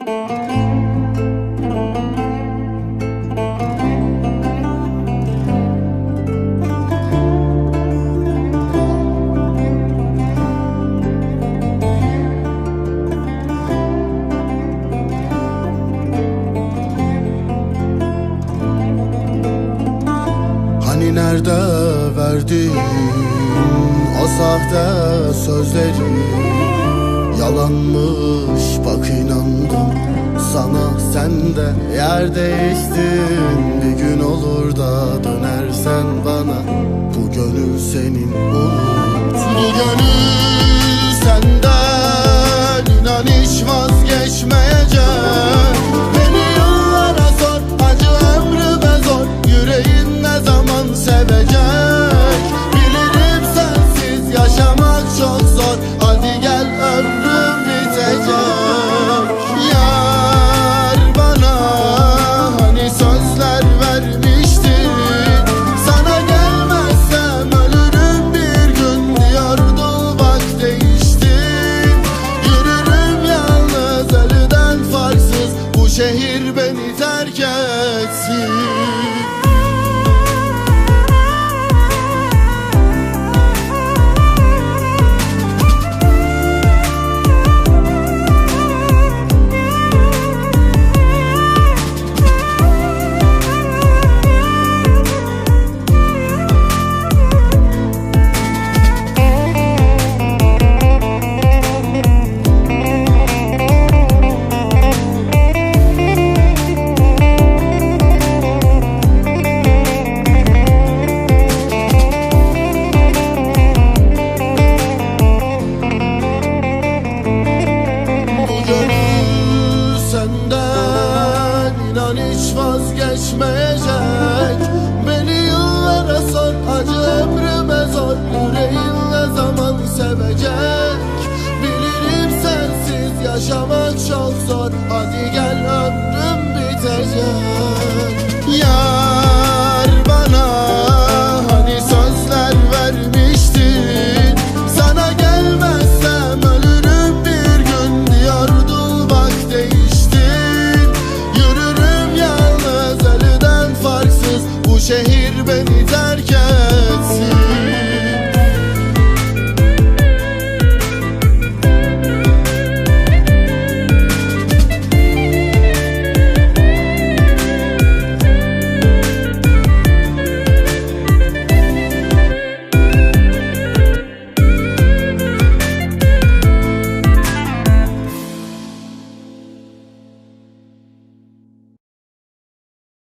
Hani nerede verdin o sahte sözleri? Yalanmış sen de yer değiştin. Bir gün şehir beni terk etsin vazgeçmeyecek Beni yıllara sor acı ömrüme zor. Yüreğin ne zaman sevecek? Bilirim sensiz yaşamak çok zor. Hadi gel şehir beni terk etsin.